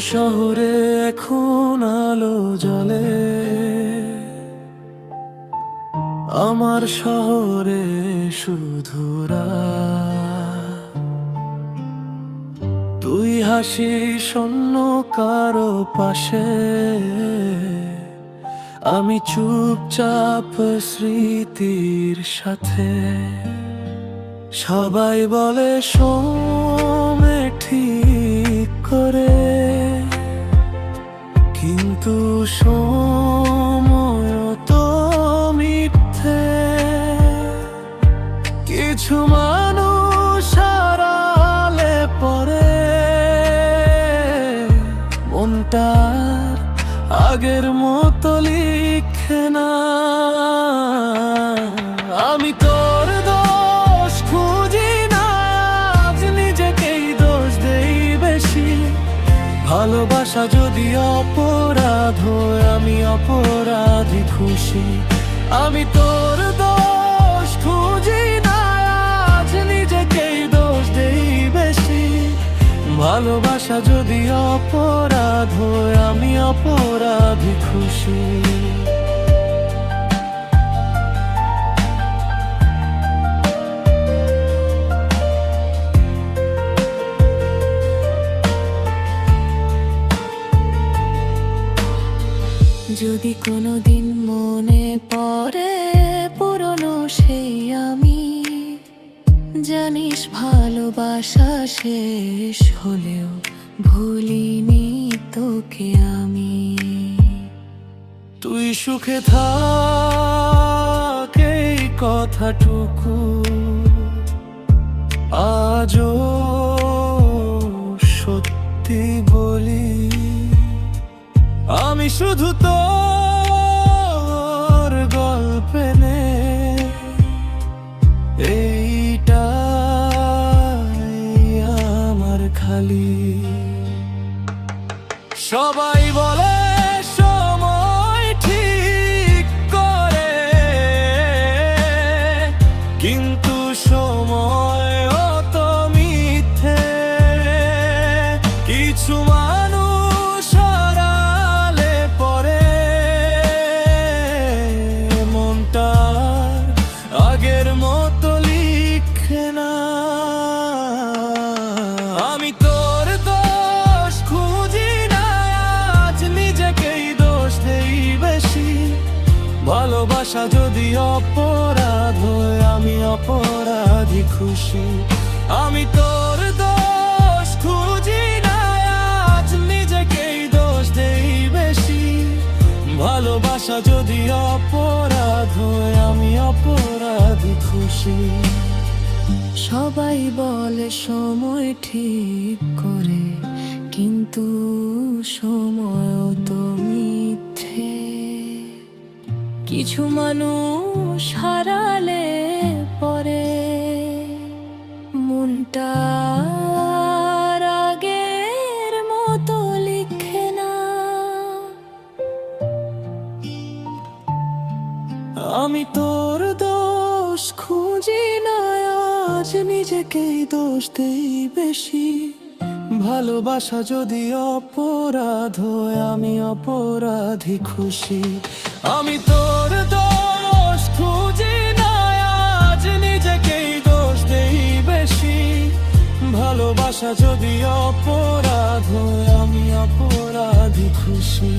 শহরে এখন আলো জ্বলে। আমার শহরে শুধু। তুই হাসি শূন্য কারও পাশে। আমি চুপচাপ স্মৃতির সাথে। সবাই বলে সোমে কিছু মানুষ হারালে পরে মনটার আগের মতো লিখে না। আমি তোর দোষ খুঁজি না, আজ নিজেকেই দোষ দেই বেশি। ভালোবাসা যদি অপরাধ আমি অপরাধী খুশি। আমি তোর দোষ খুঁজি দোষ দেই বেশি। ভালোবাসা যদি অপরাধ হয়, আমি অপরাধী খুশি। যদি কোনোদিন মনে পড়ে পুরনো সেই আমি জানিস ভালোবাসা শেষ হলেও ভুলিনি তোকে আমি। তুই সুখে থাক কথাটুকু। আজও সত্যি বলি, আমি শুধু তোর সবাই বলে ভালোবাসা যদি অপরাধ হয়, আমি অপরাধী খুশি। আমি তোর দোষ খুঁজি না, আজ নিজেকেই দোষ দেই বেশি। ভালোবাসা যদি অপরাধ হয়, আমি অপরাধী খুশি। সবাই বলে সময় ঠিক করে, কিন্তু সময় তো মিথ্যে কিছু মানুষ হারালে পরে মনটা আর আগের মতো লিখে না। আমি তোর দোষ খুঁজি না, আজ নিজেকেই দোষ দেই বেশি। ভালোবাসা যদি অপরাধ হয়, আমি অপরাধী খুশি। আমি তোর দোষ খুঁজি না, আজ নিজেকেই দোষ দেই বেশি। ভালোবাসা যদি অপরাধ হয়, আমি অপরাধী খুশি।